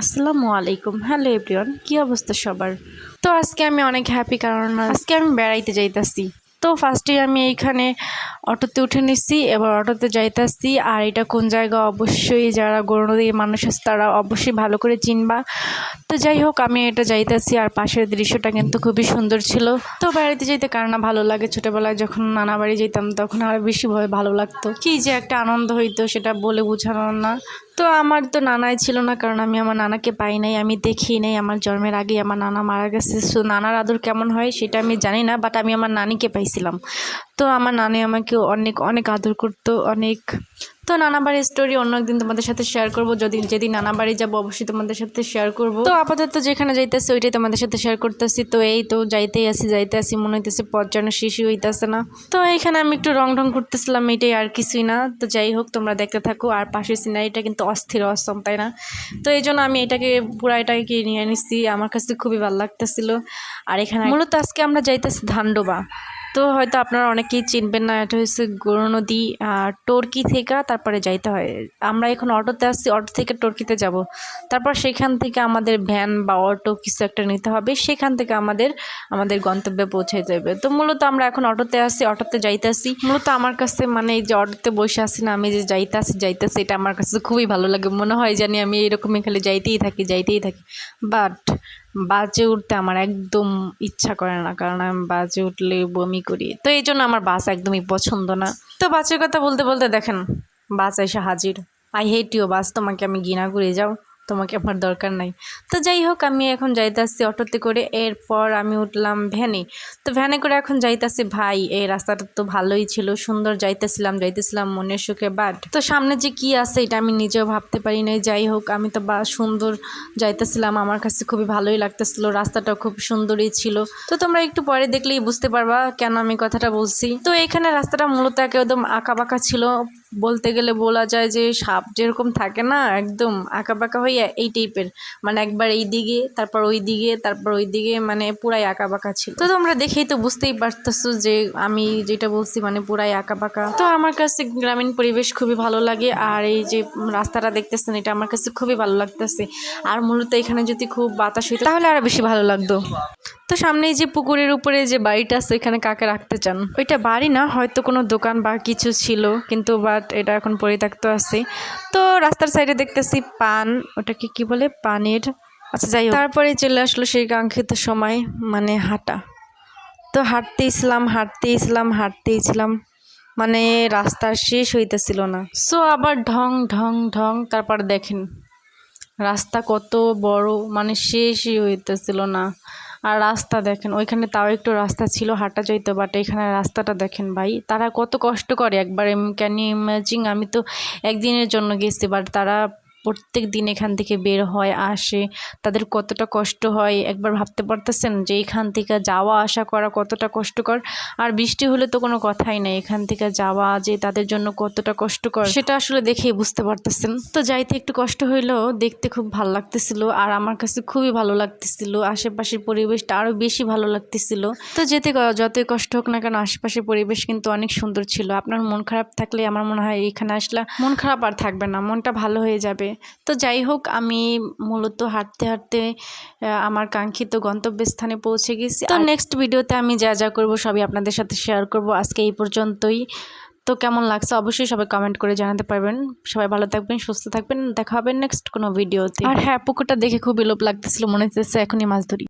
আসসালামু আলাইকুম। Hello everyone কি অবস্থা সবার? তো আজকে আমি অনেক হ্যাপি কারণ আজকে আমি বেড়াইতে যাইতাছি। তো ফার্স্টে আমি এইখানে অটোতে উঠে নিচ্ছি এবার অটোতে যাইতাছি। আর এটা কোন জায়গা? অবশ্যই যারা গরুনদীর মানুষ আছে, তারা অবশ্যই ভালো করে চিনবা। তো যাই হোক, আমি এটা যাইতাছি আর পাশের দৃশ্যটা কিন্তু খুবই সুন্দর ছিল। তো বেড়াইতে যাইতে কার না ভালো লাগে? ছোটোবেলায় যখন নানা বাড়ি যেতাম তখন আরও বেশি ভালো লাগতো। কি যে একটা আনন্দ হইতো, সেটা বলে বোঝানো না। তো আমার তো নানাই ছিল না, কারণ আমি আমার নানাকে পাই নাই, আমি দেখি নাই, আমার জন্মের আগে আমার নানা মারা গেছে। সো নানার আদর কেমন হয় সেটা আমি জানি না বাট আমি আমার নানিকে পাইছিলাম। তো আমার নানি আমাকে অনেক অনেক আদর করতো, অনেক। তো নানা বাড়ির স্টোরি অন্য একদিন তোমাদের সাথে শেয়ার করব। যদি, যেদিন নানা বাড়ি যাব, অবশ্যই তোমাদের সাথে শেয়ার করব। তো আপাতত যেখানে যাইতেছি, ওইটাই তোমাদের সাথে শেয়ার করতেছি। তো এই তো যাইতেই আসি যাইতে আসি মনে হইতেছে পথ যেন শিশি হইতেছে না। তো এখানে আমি একটু রং ঢং করতেছিলাম, এটাই আর কিছুই না। তো যাই হোক, তোমরা দেখতে থাকো। আর পাশের সিনারিটা কিন্তু অস্থির অস্তম তাই না? তো এই জন্য আমি এটাকে, পুরো এটাকে নিয়ে নিচ্ছি আমার কাছে খুবই ভালো লাগতেছিল। আর এখানে মূলত আজকে আমরা যাইতেছি ধানডোবা। তো হয়তো আপনারা অনেকেই চিনবেন না, এটা হচ্ছে গরু নদী টর্কি থেকে তারপরে যাইতে হয়। আমরা এখন অটোতে আসছি, অটো থেকে টর্কিতে যাব। তারপর সেখান থেকে আমাদের ভ্যান বা অটো কিছু একটা নিতে হবে, সেখান থেকে আমাদের আমাদের গন্তব্যে পৌঁছে যাবে। তো মূলত আমরা এখন অটোতে আসছি, অটোতে যাইতেছি মূলত আমার কাছে মানে এই যে অটোতে বসে আসি না, আমি যে যাইতে আসি যাইতেছি এটা আমার কাছে খুবই ভালো লাগে। মনে হয় জানি আমি এরকমই খালি যাইতেই থাকি যাইতেই থাকি। বাট বাসে উঠতে আমার একদম ইচ্ছা করে না, কারণ আমি বাসে উঠলে বমি করি। তো এই জন্য আমার বাস একদমই পছন্দ না। তো বাসের কথা বলতে বলতে দেখেন, বাস এসে হাজির। আই হেট ইউ বাস, তোমাকে আমি ঘৃণা করে, যাও। তোমাকে আমার দরকার নাই। তো যাই হোক, আমি এখন যাইতাছি অটোতে করে। এরপর আমি উঠলাম ভ্যানে। তো ভ্যানে করে এখন যাইতাছি, ভাই, এই রাস্তাটা তো ভালোই ছিল, সুন্দর যাইতেছিলাম যাইতেছিলাম মনের সুখে বাট তো সামনে যে কি আছে, এটা আমি নিজেও ভাবতে পারি নাই। যাই হোক, আমি তো বা সুন্দর যাইতেছিলাম, আমার কাছে খুবই ভালোই লাগতেছিল রাস্তাটা খুব সুন্দরই ছিল। তো তোমরা একটু পরে দেখলেই বুঝতে পারবা কেন আমি কথাটা বলছি। তো এখানে রাস্তাটা মূলত একদম আঁকা বাঁকা ছিল। বলতে গেলে বলা যায় যে সাপ যেরকম থাকে না, একদম আঁকা বাঁকা হয়ে এই টাইপের মানে একবার এই দিকে তারপর ওই দিকে তারপর ওই দিকে মানে পুরাই আঁকা বাঁকা ছিল। তো তোমরা দেখেই তো বুঝতেই পারতেছো যে আমি যেটা বলছি মানে পুরাই আঁকা বাঁকা তো আমার কাছে গ্রামীণ পরিবেশ খুবই ভালো লাগে, আর এই যে রাস্তাটা দেখতেছেন এটা আমার কাছে খুবই ভালো লাগতেছে। আর মূলত এখানে যদি খুব বাতাস হইতো তাহলে আরও বেশি ভালো লাগতো। তো সামনেই যে পুকুরের উপরে যে বাড়িটা আছে এখানে কাকে রাখতে চান? ওইটা বাড়ি না হয়তো কোনো দোকান বা কিছু ছিল কিন্তু বাট এটা এখন পরিত্যক্ত আছে। তো রাস্তার সাইডে দেখতেছি পান ওটাকে কি বলে? পানের। আচ্ছা যাই তারপরে চলে আসলো সেই কাঙ্ক্ষিত সময় মানে হাঁটা। তো হাঁটতেইছিলাম হাঁটতেইছিলাম হাঁটতেইছিলাম মানে রাস্তার শেষ হইতেছিল না। সো আবার ঢং ঢং ঢং তারপর দেখেন রাস্তা কত বড় মানে শেষই হইতেছিল না। আর রাস্তা দেখেন, ওইখানে তাও একটু রাস্তা ছিল, হাঁটা যাইতো বাট এখানে রাস্তাটা দেখেন ভাই, তারা কত কষ্ট করে একবার ক্যান ইমাজিং আমি তো একদিনের জন্য গেছি বাট তারা প্রত্যেক দিন এখান থেকে বের হয় আসে। তাদের কতটা কষ্ট হয় একবার ভাবতে পারতেছেন যে এখান থেকে যাওয়া আসা করা কতটা কষ্টকর? আর বৃষ্টি হলে তো কোনো কথাই নেই এখান থেকে যাওয়া যে তাদের জন্য কতটা কষ্টকর? সেটা আসলে দেখেই বুঝতে পারতেছেন। তো যাইতে একটু কষ্ট হইলেও দেখতে খুব ভালো লাগতেছিল আর আমার কাছে খুবই ভালো লাগতেছিল। আশেপাশের পরিবেশটা আরও বেশি ভালো লাগতেছিল। তো যেতে যতই কষ্ট হোক না কেন আশেপাশের পরিবেশ কিন্তু অনেক সুন্দর ছিল। আপনার মন খারাপ থাকলে আমার মনে হয় এখানে আসলে মন খারাপ আর থাকবে না মনটা ভালো হয়ে যাবে। তো যাই হোক আমি মূলত হাঁটতে হাঁটতে আমার কাঙ্ক্ষিত গন্তব্যস্থানে পৌঁছে গেছি। তো নেক্সট ভিডিওতে আমি যা যা করব সবই আপনাদের সাথে শেয়ার করব। আজকে এই পর্যন্তই। তো কেমন লাগছে অবশ্যই সবাই কমেন্ট করে জানাতে পারবেন। সবাই ভালো থাকবেন সুস্থ থাকবেন। দেখা হবে নেক্সট কোনো ভিডিওতে আর হ্যাঁ পুকুরটা দেখে খুবই লোভ লাগতেছিল মনে হচ্ছে এখনই মাছ ধরি।